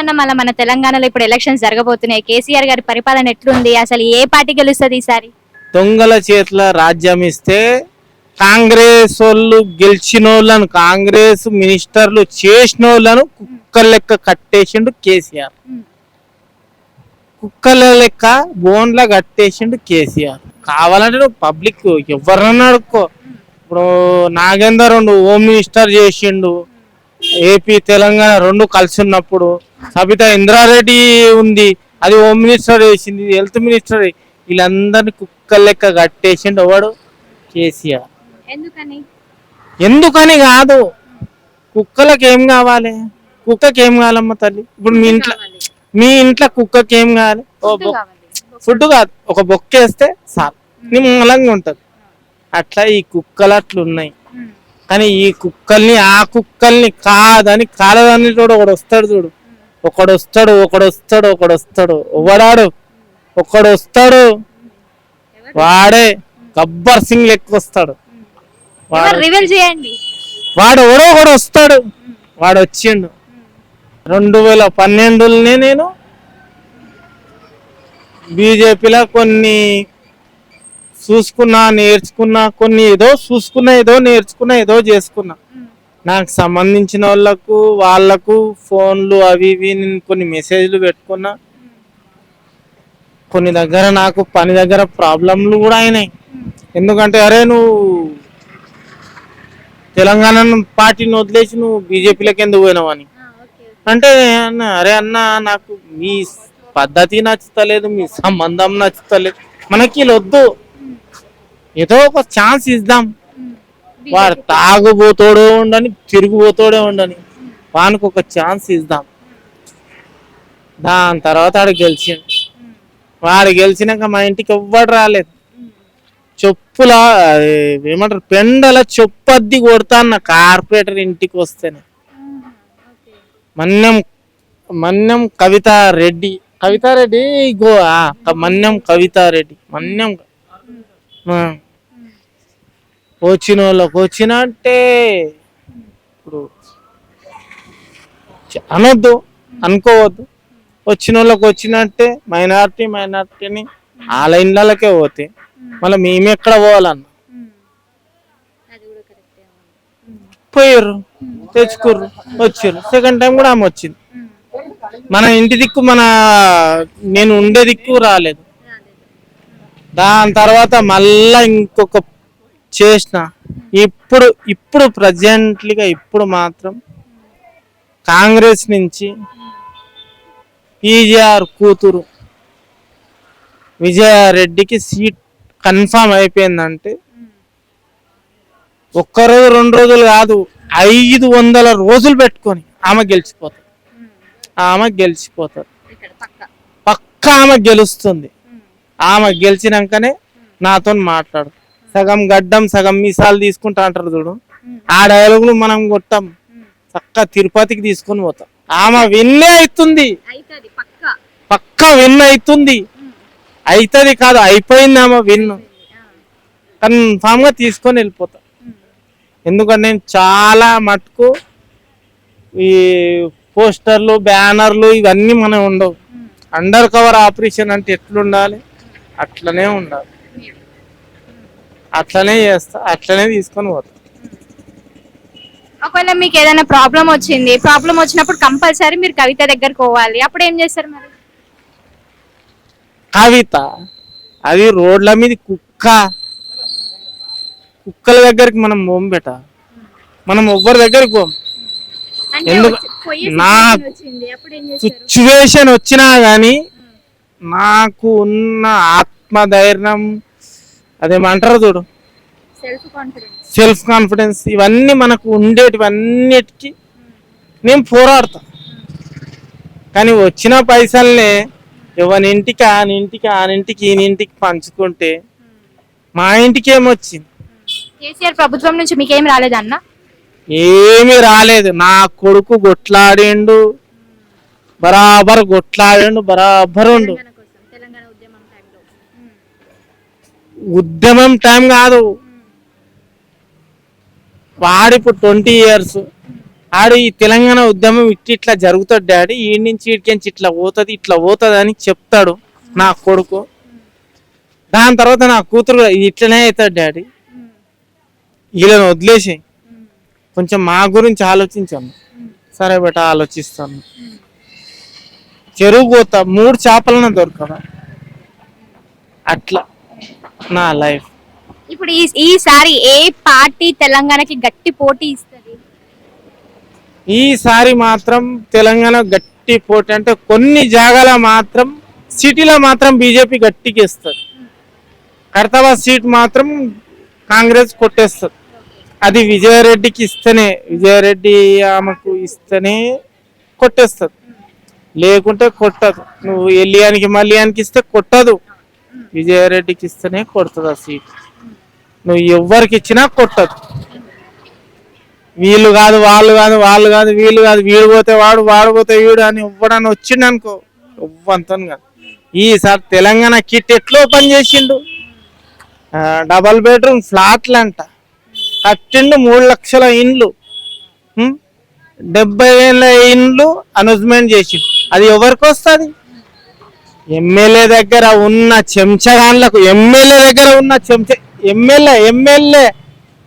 ఎట్లుందన్న మళ్ళీ మన తెలంగాణలో ఇప్పుడు ఎలక్షన్స్ జరగబోతున్నాయి. కేసీఆర్ గారి పరిపాలన ఎట్లుంది? అసలు ఏ పార్టీ గెలుస్తుంది ఈసారి? దొంగల చేతుల రాజ్యం ఇస్తే కాంగ్రెస్ వాళ్ళు గెలిచిన వాళ్ళను కాంగ్రెస్ మినిస్టర్లు చేసిన వాళ్ళను కుక్కల లెక్క కట్టేసిండు కేసీఆర్. కుక్కల లెక్క బోన్లా కట్టేసిండు కేసీఆర్. కావాలంటే నువ్వు పబ్లిక్ ఎవరన్నా అడుక్కో. ఇప్పుడు నాగేందర్ రెండు హోమ్ మినిస్టర్ చేసిండు ఏపీ తెలంగాణ రెండు కలిసి ఉన్నప్పుడు సబితా ఇంద్రారెడ్డి ఉంది. అది హోమ్ మినిస్టర్ చేసింది హెల్త్ మినిస్టర్ వీళ్ళందరినీ కుక్కల లెక్క కట్టేసిండు ఎవడు కేసీఆర్. ఎందుకని? ఎందుకని కాదు. కుక్కలకు ఏం కావాలి? కుక్కకి ఏం కావాలమ్మ తల్లి? ఇప్పుడు మీ ఇంట్లో మీ ఇంట్లో కుక్కకి ఏం కావాలి. ఫుడ్ కాదు. ఒక బొక్కేస్తే చాలు. నిమ్మలంగా ఉంటది. అట్లా ఈ కుక్కలు అట్లా ఉన్నాయి కానీ ఈ కుక్కల్ని ఆ కుక్కల్ని కాదని కాలదని చూడు ఒకడు వస్తాడు చూడు. ఒకడు వస్తాడు ఒకడు వస్తాడు ఒకడు వస్తాడు ఒకడాడు ఒకడు వస్తాడు వాడే గబ్బర్ సింగ్ లెక్క వస్తాడు వాడు ఎవడో ఒకడు వస్తాడు. వాడు వచ్చిండు. రెండు వేల పన్నెండులోనే నేను బీజేపీలో కొన్ని చూసుకున్నా నేర్చుకున్నా కొన్ని ఏదో చూసుకున్నా ఏదో నేర్చుకున్నా ఏదో చేసుకున్నా. నాకు సంబంధించిన వాళ్ళకు వాళ్ళకు ఫోన్లు అవి ఇవి నేను కొన్ని మెసేజ్లు పెట్టుకున్నా. కొన్ని దగ్గర నాకు పని దగ్గర ప్రాబ్లంలు కూడా అయినాయి. ఎందుకంటే అరే నువ్వు తెలంగాణ పార్టీని వదిలేసి నువ్వు బీజేపీలోకి ఎందుకు పోయినావు అని. అంటే అన్న అరే అన్న నాకు మీ పద్ధతి నచ్చుతలేదు మీ సంబంధం నచ్చుతలేదు. మనకి వీళ్ళు వద్దు. ఏదో ఒక ఛాన్స్ ఇద్దాం. వాడు తాగుబోతోడే ఉండని తిరిగిపోతోడే ఉండని. వానికి ఒక ఛాన్స్ ఇద్దాం. దాని తర్వాత ఆడు గెలిచిండు. వాడు గెలిచినాక మా ఇంటికి ఎవ్వడు రాలేదు. చెప్పుల ఏమంటారు పెండల చెప్పద్ది కొడతాన్న కార్పొరేటర్ ఇంటికి వస్తేనే. మన్యం మన్యం కవిత రెడ్డి. కవితారెడ్డి గో మన్యం కవితారెడ్డి మన్యం. వచ్చిన వాళ్ళకి వచ్చిన అంటే ఇప్పుడు అనొద్దు అనుకోవద్దు. వచ్చిన వాళ్ళకి వచ్చినట్టే మైనార్టీ మైనార్టీని ఆ లైన్లకే పోతే మళ్ళీ మేము ఎక్కడ పోవాలన్న? పోయారు తెచ్చుకుర్రు వచ్చారు సెకండ్ టైం కూడా ఆమె వచ్చింది. మన ఇంటి దిక్కు మన నేను ఉండే దిక్కు రాలేదు. దాని తర్వాత మళ్ళా ఇంకొక చేసిన. ఇప్పుడు ఇప్పుడు ప్రజెంట్లీగా ఇప్పుడు మాత్రం కాంగ్రెస్ నుంచి పీజీఆర్ కూతురు విజయారెడ్డికి సీట్ కన్ఫామ్ అయిపోయిందంటే ఒక్క రోజు రెండు రోజులు కాదు ఐదు వందల రోజులు పెట్టుకొని ఆమె గెలిచిపోతారు. ఆమె గెలిచిపోతారు. పక్క. ఆమె గెలుస్తుంది. ఆమె గెలిచినాకనే నాతో మాట్లాడు సగం గడ్డం సగం మీసాలు తీసుకుంటా అంటారు చూడు. ఆ డైలాగులు మనం కొట్టాం. చక్క తిరుపతికి తీసుకొని పోతాం. ఆమె విన్నే అవుతుంది. పక్క. విన్ అవుతుంది. అవుతుంది కాదు అయిపోయింది ఆమె విన్. కన్ఫామ్గా తీసుకొని వెళ్ళిపోతా. ఎందుకంటే నేను చాలా మటుకు ఈ పోస్టర్లు బ్యానర్లు ఇవన్నీ మనం ఉండవు. అండర్ కవర్ ఆపరేషన్ అంటే ఎట్లుండాలి? అట్లనే ఉండాలి. అట్లనే చేస్తా అట్లనే తీసుకొని పోతా. ఒకవేళ మీకు ఏదైనా ప్రాబ్లం వచ్చింది ప్రాబ్లం వచ్చినప్పుడు కంపల్సరీ మీరు కవిత దగ్గరకు పోవాలి. అప్పుడు ఏం చేస్తారు మరి? కవిత అది రోడ్ల మీద కుక్క కుక్కల దగ్గరికి మనం పోం బెట. మనం ఎవ్వరి దగ్గరికి పోం. అంటే ఎందుకు- వచ్చి- పోయే నా- situation వచ్చింది. అప్పుడు ఏం చేస్తారు? సిచ్యువేషన్ వచ్చినా గానీ నాకు ఉన్న ఆత్మధైర్యం అదేమంటారు చూడు? సెల్ఫ్ కాన్ఫిడెన్స్ సెల్ఫ్ కాన్ఫిడెన్స్ ఇవన్నీ మనకు ఉండేటివన్నిటికీ నేను పోరాడతా. కానీ వచ్చిన పైసల్ని ఎవరింటికి ఆనింటికి ఆనింటికి ఈనింటికి పంచుకుంటే మా ఇంటికి ఏమొచ్చింది కేసీఆర్ ప్రభుత్వం నుంచి మీకేం రాలేదన్న? ఏమీ రాలేదు. నా కొడుకు గొట్లాడిండు బరాబర్ గొట్లాడిండు బరాబర్ ఉండు తెలంగాణ ఉద్యమం టైంలో ఉద్యమం టైం కాదు. వాడిప్పుడు ట్వంటీ ఇయర్స్ ఆడు ఈ తెలంగాణ ఉద్యమం ఇట్టి ఇట్లా జరుగుతుంది డాడీ. ఈ నుంచి ఇడికించి ఇట్లా పోతుంది ఇట్లా పోతుంది అని చెప్తాడు నా కొడుకు. దాని తర్వాత నా కూతురు ఇట్లనే అవుతాడు డాడీ. వీళ్ళని వదిలేసి కొంచెం మా గురించి ఆలోచించాము సరే బేట ఆలోచిస్తాను. చెరువు పోతా మూడు చేపలన దొరకదా అట్లా. నా లైఫ్. ఇప్పుడు ఈ ఈసారి ఏ పార్టీ తెలంగాణకి గట్టి పోటీ ఇస్తుంది? ఈసారి మాత్రం తెలంగాణ గట్టి పోటీ అంటే కొన్ని జాగాల మాత్రం సిటీలో మాత్రం బీజేపీ గట్టికి ఇస్తుంది. ఖైరతాబాద్ సీట్ మాత్రం కాంగ్రెస్ కొట్టేస్తుంది. అది విజయారెడ్డికి ఇస్తేనే విజయారెడ్డి ఆమెకు ఇస్తేనే కొట్టేస్తుంది. లేకుంటే కొట్టదు. నువ్వు ఎల్లియానికి మల్లియానికి ఇస్తే కొట్టదు. విజయారెడ్డికి ఇస్తేనే కొడుతుంది ఆ సీట్. నువ్వు ఎవ్వరికి ఇచ్చినా కొట్టదు. వీళ్ళు కాదు వాళ్ళు కాదు వాళ్ళు కాదు వీళ్ళు కాదు వీడు పోతే వాడు వాడు పోతే వీడు అని ఇవ్వడాన్ని వచ్చిండు అనుకో ఇవ్వంతను కాదు. ఈసారి తెలంగాణ కిట్ ఎట్లో ఓపెన్ చేసిండు డబల్ బెడ్రూమ్ ఫ్లాట్లు అంట కట్టిండు మూడు లక్షల ఇండ్లు. డెబ్బై ఏళ్ళ ఇండ్లు అనౌన్స్మెంట్ చేసిండు. అది ఎవరికి వస్తుంది? ఎమ్మెల్యే దగ్గర ఉన్న చెంచగాన్లకు ఎమ్మెల్యే దగ్గర ఉన్న చెంచ ఎమ్మెల్యే ఎమ్మెల్యే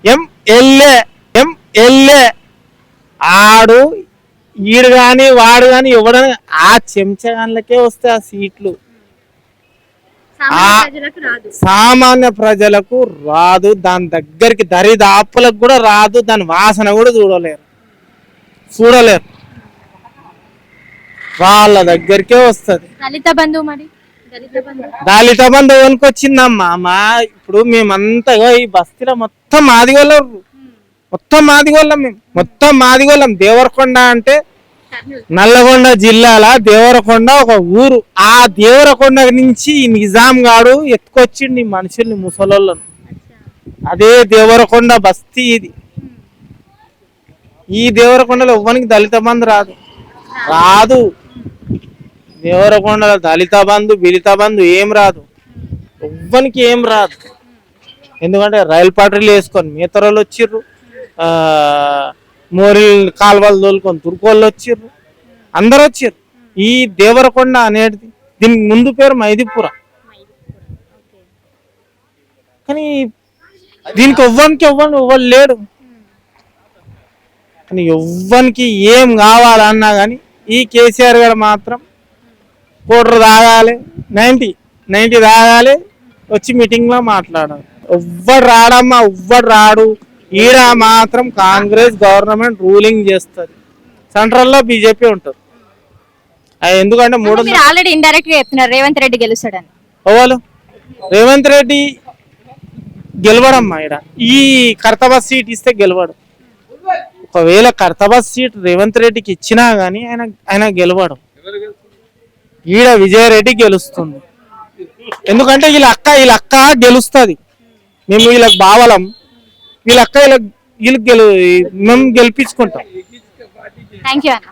ఎంఎల్ఏ ఎంఎల్ఏ ఆడు ఈడు కానీ వాడు కానీ ఎవడని ఆ చెంచగాన్లకే వస్తాయి ఆ సీట్లు. సామాన్య ప్రజలకు రాదు. సామాన్య ప్రజలకు రాదు. దాని దగ్గరికి దరిదాపులకు కూడా రాదు. దాని వాసన కూడా చూడలేరు. చూడలేరు. వాళ్ళ దగ్గరికే వస్తుంది. దళిత బంధువు మరి? దళిత బంధువు దళిత బంధు వనుకొచ్చిందమ్మా మా ఇప్పుడు మేమంతా ఈ బస్తీలో మొత్తం మాదిగోళ్ళం మొత్తం మాదిగోళ్ళం మేము. మొత్తం మాదిగోళ్ళం దేవరకొండ అంటే నల్లగొండ జిల్లాల దేవరకొండ ఒక ఊరు. ఆ దేవరకొండ నుంచి ఈ నిజాం గాడు ఎత్తుకొచ్చిండు మనుషుల్ని ముసలోళ్ళను. అదే దేవరకొండ బస్తీ ఇది. ఈ దేవరకొండలో ఎవ్వనికి దళిత బంధు రాదు. రాదు. దేవరకొండ దళిత బంధు బిలిత బంధు ఏం రాదు. ఎవ్వనికి ఏం రాదు. ఎందుకంటే రైలు పాటరీలు వేసుకొని మిగతా వచ్చిర్రు. మోరి కాలువలు తోలుకొని తుర్కోళ్ళు వచ్చిర్రు. అందరు వచ్చిర్రు. ఈ దేవరకొండ అనేది దీనికి ముందు పేరు మైదిపుర. కానీ దీనికి ఎవ్వనికి ఎవ్వని ఎవ్వరు లేడు. కానీ ఎవ్వనికి ఏం కావాలన్నా కానీ ఈ కేసీఆర్ గారు మాత్రం కోటర్ తాగాలి. నైంటీ నైంటీ తాగాలి. వచ్చి మీటింగ్లో మాట్లాడాలి. ఎవ్వడు రాడమ్మా ఎవ్వడు రాడు. ఈడ మాత్రం కాంగ్రెస్ గవర్నమెంట్ రూలింగ్ చేస్తుంది. సెంట్రల్లో బీజేపీ ఉంటుంది. ఎందుకంటే మూడు ఆల్రెడీ ఇండైరెక్ట్గా చెప్తున్నారు రేవంత్ రెడ్డి గెలుస్తాడని. ఓవాలు రేవంత్ రెడ్డి గెలవడమ్మా ఈడ. ఈ కర్తబాద్ సీట్ ఇస్తే గెలవడు. ఒకవేళ కర్తబాద్ సీట్ రేవంత్ రెడ్డికి ఇచ్చినా గానీ ఆయన ఆయన గెలవడు. ఈడ విజయరెడ్డి గెలుస్తుంది. ఎందుకంటే వీళ్ళ అక్క వీళ్ళ అక్క గెలుస్తుంది. మేము వీళ్ళకి బావలం. వీళ్ళ అక్క వీళ్ళకి వీళ్ళకి గెలు మేము గెలిపించుకుంటాం. థ్యాంక్ యూ అన్న.